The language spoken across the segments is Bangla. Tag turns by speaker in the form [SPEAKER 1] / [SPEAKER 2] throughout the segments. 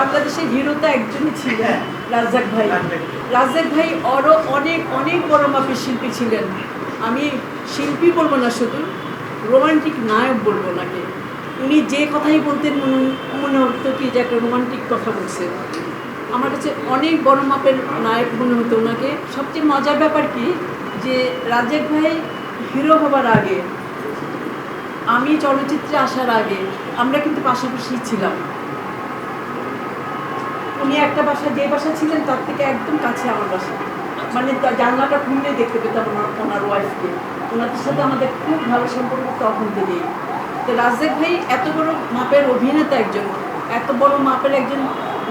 [SPEAKER 1] বাংলাদেশের হিরো তো একজনই ছিলেন রাজ্জাক ভাই। রাজ্জাক ভাই। আরও অনেক অনেক বড় মাপের শিল্পী ছিলেন। আমি শিল্পী বলব না শুধু রোমান্টিক নায়ক বলব নাকি উনি যে কথাই বলতেন মনে মনে হতো কি যে একটা রোমান্টিক কথা বলছেন। আমার কাছে অনেক বড় মাপের নায়ক মনে হতো ওনাকে। সবচেয়ে মজার ব্যাপার কি যে রাজ্জাক ভাই হিরো হবার আগে আমি চলচ্চিত্রে আসার আগে আমরা কিন্তু পাশাপাশি ছিলাম। উনি একটা বাসা যে বাসা ছিলেন তার থেকে একদম কাছে আমার বাসা। মানে জানলাটা খুললে দেখতে পেতাম ওনার ওনার ওয়াইফকে ওনাদের সাথে আমাদের খুব ভালো সম্পর্ক তখন থেকেই। তো রাজ্জাক ভাই এত বড় মাপের অভিনেতা একজন এত বড় মাপের একজন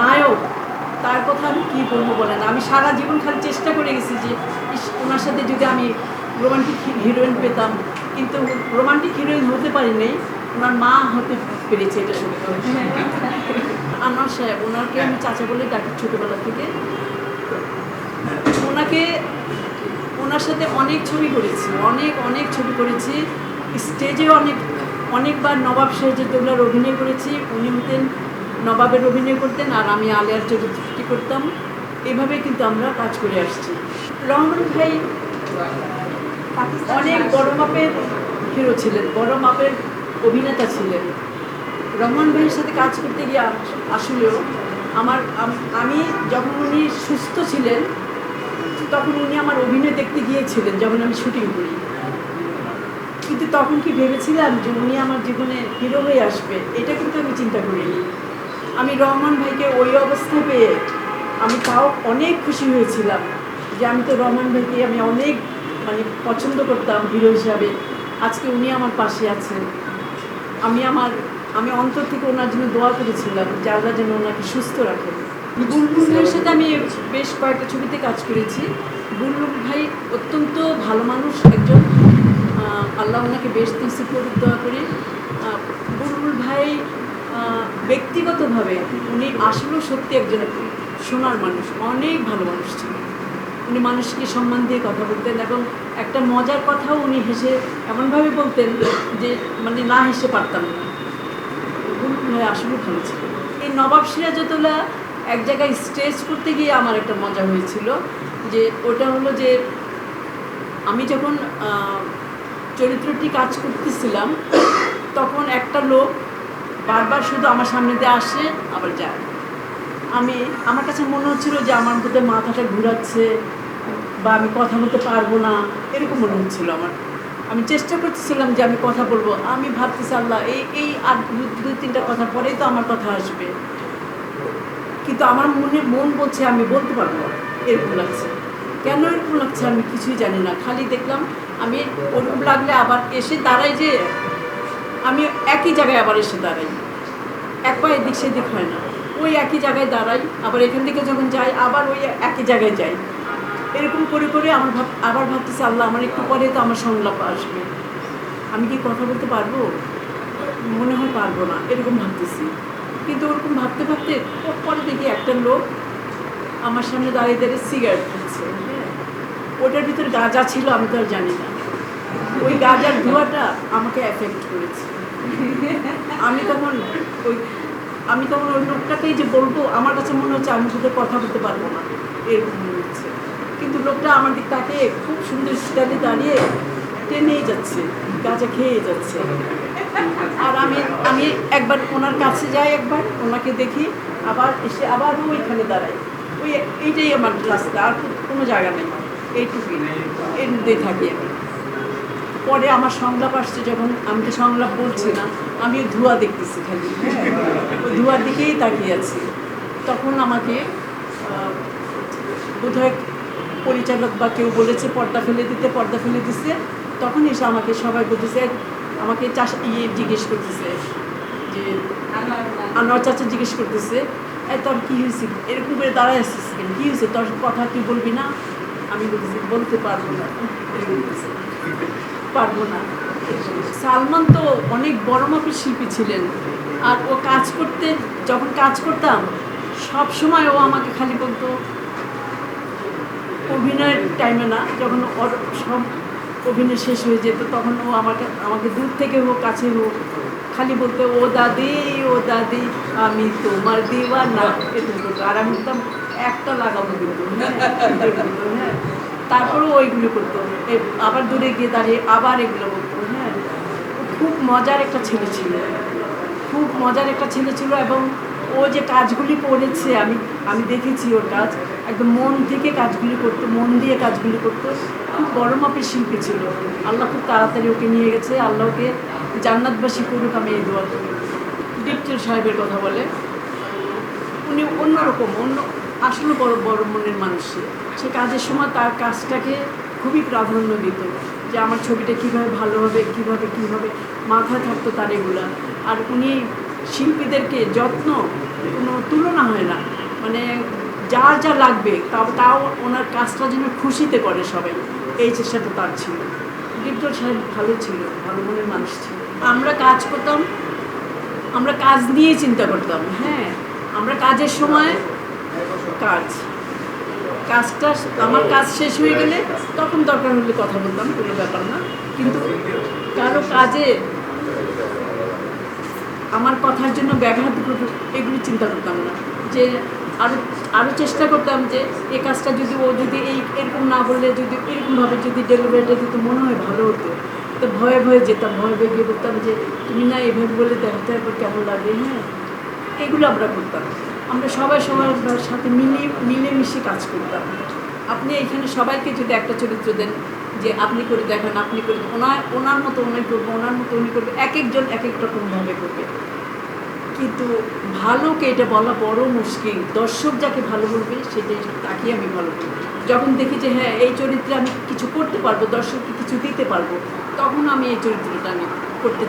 [SPEAKER 1] নায়ক তার কথা আমি কী বলব বলেন? আমি সারা জীবন খালি চেষ্টা করে গেছি যে ইস, ওনার সাথে যদি আমি রোমান্টিক হিরোইন পেতাম। কিন্তু রোমান্টিক হিরোইন হতে পারিনি ওনার মা হতে পেরেছে এটা সত্যি আমার সাহেব ওনাকে আমি চাচা বলে ডাকি ছোটোবেলা থেকে। ওনাকে ওনার সাথে অনেক ছবি করেছি, অনেক অনেক ছবি করেছি। স্টেজে অনেক অনেকবার নবাব সিরাজউদ্দৌলার অভিনয় করেছি। উনি হতেন নবাবের অভিনয় করতেন আর আমি আলিয়ার চরিত্রটি করতাম। এভাবে কিন্তু আমরা কাজ করে আসছি। রহমান ভাই অনেক বড় মাপের হিরো ছিলেন, বড় মাপের অভিনেতা ছিলেন। রহমান ভাইয়ের সাথে কাজ করতে গিয়ে আস- আসলেও আমার, আমি যখন উনি সুস্থ ছিলেন, তখন উনি আমার অভিনয় দেখতে গিয়েছিলেন যখন আমি শুটিং করি। কিন্তু তখন কি ভেবেছিলাম যে উনি আমার জীবনে হিরো হয়ে আসবে, এটা কিন্তু আমি চিন্তা করিনি। আমি রহমান ভাইকে ওই অবস্থায় পেয়ে আমি তাও অনেক খুশি হয়েছিলাম যে আমি তো রহমান ভাইকে আমি অনেক মানে পছন্দ করতাম হিরো হিসাবে। আজকে উনি আমার পাশে আছেন। আমি আমার আমি অন্তর থেকে ওনার জন্য দোয়া করেছিলাম যে আল্লাহ যেন ওনাকে সুস্থ রাখেন বুলবুল ভাইয়ের সাথে আমি বেশ কয়েকটা ছবিতে কাজ করেছি। বুলবুল ভাই অত্যন্ত ভালো মানুষ, একজন আল্লাহ ওনাকে বেশ নসিব করুক দোয়া করি। বুলবুল ভাই ব্যক্তিগতভাবে উনি আসলেও সত্যি একজন সোনার মানুষ, অনেক ভালো মানুষ ছিলেন। উনি মানুষকে সম্মান দিয়ে কথা বলতেন এবং একটা মজার কথাও উনি হেসে এমনভাবে বলতেন যে মানে না হেসে পারতাম না। বুলবুল আসলে ভালো ছিল এই নবাব সিরাজউদ্দৌলা এক জায়গায় স্টেজ করতে গিয়ে আমার একটা মজা হয়েছিল যে ওটা হলো যে আমি যখন চরিত্রটি কাজ করতেছিলাম, তখন একটা লোক বারবার শুধু আমার সামনে দিয়ে আসে, আবার যায়। আমি, আমার কাছে মনে হচ্ছিল যে আমার মধ্যে মাথাটা ঘুরাচ্ছে বা আমি কথা বলতে পারব না, এরকম মনে হচ্ছিল আমার। আমি চেষ্টা করতেছিলাম যে আমি কথা বলব। আমি ভাবতেছি, আল্লাহ, এই এই আর দুই, তিনটা কথা পরেই তো আমার কথা আসবে। কিন্তু আমার মনে, মন বলছে আমি বলতে পারব। এরকম লাগছে। কেন এরকম লাগছে আমি কিছুই জানি না। খালি দেখলাম আমি ওরকম লাগলে আবার এসে দাঁড়াই যে আমি একই জায়গায় আবার এসে দাঁড়াই। এক পা এদিক সেদিক হয় না। ওই একই জায়গায় দাঁড়াই, আবার এখান থেকে যখন যাই, আবার ওই একই জায়গায় যাই। এরকম করে করে আমার ভাব আবার ভাবতেছি, আল্লাহ, আমার একটু পরে তো আমার সংলাপ আসবে। আমি কি কথা বলতে পারব? মনে হয় পারব না, এরকম ভাবতেছি। কিন্তু ওরকম ভাবতে ভাবতে পরে দেখি একটা লোক আমার সামনে দাঁড়িয়ে দাঁড়িয়ে সিগারেট খাচ্ছে। হ্যাঁ ওটার ভিতরে গাঁজা ছিল, আমি তো আর জানি না। ওই গাঁজার ধোঁয়াটা আমাকে এফেক্ট করেছে। আমি তখন ওই আমি তখন ওই লোকটাকেই যে বলব, আমার কাছে মনে হচ্ছে আমি শুধু কথা বলতে পারব না, এরকম। কিন্তু লোকটা আমার দিক তাকে খুব সুন্দর স্টাইলে দাঁড়িয়ে টেনেই যাচ্ছে, গাঁজা খেয়ে যাচ্ছে। আর আমি আমি একবার ওনার কাছে যাই একবার, ওনাকে দেখি, আবার এসে আবার ওইখানে দাঁড়াই। ওই এইটাই আমার রাস্তা, আর কোনো জায়গা নেই। এইটুকুই এর মধ্যেই থাকি আমি। পরে আমার সংলাপ আসছে যখন আমি তো সংলাপ বলছি না আমি ধোঁয়া দেখতেছি খালি ওই ধোঁয়ার দিকেই তাকিয়ে আছি। তখন আমাকে বোধহয় পরিচালক বা কেউ বলেছে, পর্দা ফেলে দিতে, পর্দা ফেলে দিছে, তখন এসে আমাকে সবাই বলতেছে, আমাকে চাষ ইয়ে জিজ্ঞেস করতেছে যে, আনোয়ার চাচা জিজ্ঞেস করতেছে তোর কী হয়েছে? এরকম করে দাঁড়ায় আসছিস কেন? কী হয়েছে? তোর কথা তুই বলবি না? আমি বলতেছি, বলতে পারব না। পারব না। সালমান তো অনেক বড় মাপের শিল্পী ছিলেন। আর ও কাজ করতে, যখন কাজ করতাম সব সময় ও আমাকে খালি বলতো অভিনয়ের টাইমে না, যখন সব অভিনয় শেষ হয়ে যেত, তখন ও আমাকে আমাকে দূর থেকে হোক কাছে হোক খালি বলতে, ও দাদি ও দাদি, আমি তোমার দিওয়ানা। এরকম করতো। আর আমি বলতাম, একটা লাগাবো কিন্তু হ্যাঁ হ্যাঁ। তারপরেও ওইগুলো করতো। আবার দূরে গিয়ে দাঁড়িয়ে আবার এগুলো করতো হ্যাঁ। খুব মজার একটা ছেলে ছিল। খুব মজার একটা ছেলে ছিল এবং ও যে কাজগুলি করেছে, আমি আমি দেখেছি ওর কাজ। একদম মন থেকে কাজগুলি করতো, মন দিয়ে কাজগুলি করতো। খুব বড় মাপের শিল্পী ছিল। আল্লাহ খুব তাড়াতাড়ি ওকে নিয়ে গেছে। আল্লাহকে জান্নাতবাসী করুক আমি এই দোয়া করি। সাহেবের কথা বলে। উনি অন্যরকম, অন্য আসলে বড় বড় মনের মানুষ। সে কাজের সময় তার কাজটাকে খুবই প্রাধান্য দিত যে আমার ছবিটা কীভাবে ভালো হবে, কীভাবে কীভাবে মাথায় থাকতো তার এগুলা। আর উনি শিল্পীদেরকে যত্ন কোনো তুলনা হয় না। মানে যার যা লাগবে, তাও তাও ওনার কাজটা যেন খুশিতে করে সবাই। এই চেষ্টাটা তার ছিল। দীপজল সাহেব ভালো ছিল, ভালো মনের মানুষ ছিল। আমরা কাজ করতাম, আমরা কাজ নিয়ে চিন্তা করতাম হ্যাঁ। আমরা কাজের সময় কাজ। কাজটা, আমার কাজ শেষ হয়ে গেলে তখন দরকার হলে কথা বলতাম, কোনো ব্যাপার না। কিন্তু কারও কাজে আমার কথার জন্য ব্যাঘাত এগুলি চিন্তা করতাম না। যে আরও আরও চেষ্টা করতাম যে এই কাজটা যদি ও যদি এই, এরকম না বললে যদি এরকমভাবে যদি ডেলিভারিটা দিত মনে হয় ভালো হতো, তো ভয়ে ভয়ে যেতাম, ভয়ে ভয়ে গিয়ে বলতাম যে, তুমি না এভাবে বলে দেখতে একবার কেমন লাগে হ্যাঁ এগুলো আমরা করতাম। আমরা সবাই সবার সাথে মিলিয়ে মিলেমিশে কাজ করতাম। আপনি এখানে সবাইকে যদি একটা চরিত্র দেন, যে আপনি করে দেখান, আপনি করে ওনার ওনার মতো উনি করব, ওনার মতো উনি করবে এক একজন এক এক রকমভাবে করবে। কিন্তু ভালোকে এটা বলা বড় মুশকিল। দর্শক যাকে ভালো বলবে, সেটাই তাকে আমি ভালো বলব। যখন দেখি যে হ্যাঁ এই চরিত্রে আমি কিছু করতে পারব, দর্শককে কিছু দিতে পারব, তখন আমি এই চরিত্রটা আমি করতে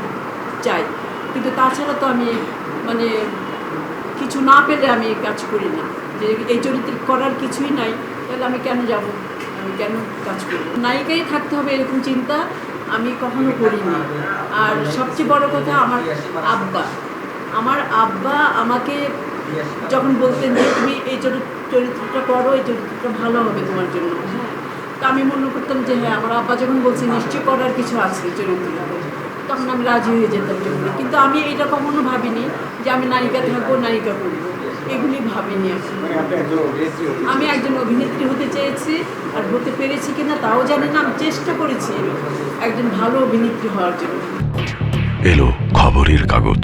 [SPEAKER 1] চাই। কিন্তু তাছাড়া তো আমি মানে কিছু না পেলে আমি কাজ করি না। যে, এই চরিত্র করার কিছুই নাই, তাহলে আমি কেন যাব? আমি কেন কাজ করি নায়িকাই থাকতে হবে এরকম চিন্তা আমি কখনো করিনি। আর সবচেয়ে বড় কথা আমার আব্বা। আমার আব্বা আমাকে যখন বলতেন যে তুমি এই চরিত্র- চরিত্রটা করো এই চরিত্রটা ভালো হবে তোমার জন্য। হ্যাঁ তা আমি মনে করতাম যে হ্যাঁ আমার আব্বা যখন বলছে নিশ্চয় করার কিছু আছে চরিত্রটাতে তখন আমি রাজি হয়ে যেতাম জন্য কিন্তু আমি এটা কখনো ভাবিনি যে আমি নায়িকা থাকব নায়িকা করব। এগুলি ভাবিনি আমি। আমি একজন অভিনেত্রী হতে চেয়েছি আর হতে পেরেছি কিনা তাও জানি না আমি চেষ্টা করেছি একজন ভালো অভিনেত্রী হওয়ার জন্য।
[SPEAKER 2] এলো খবরের কাগজ।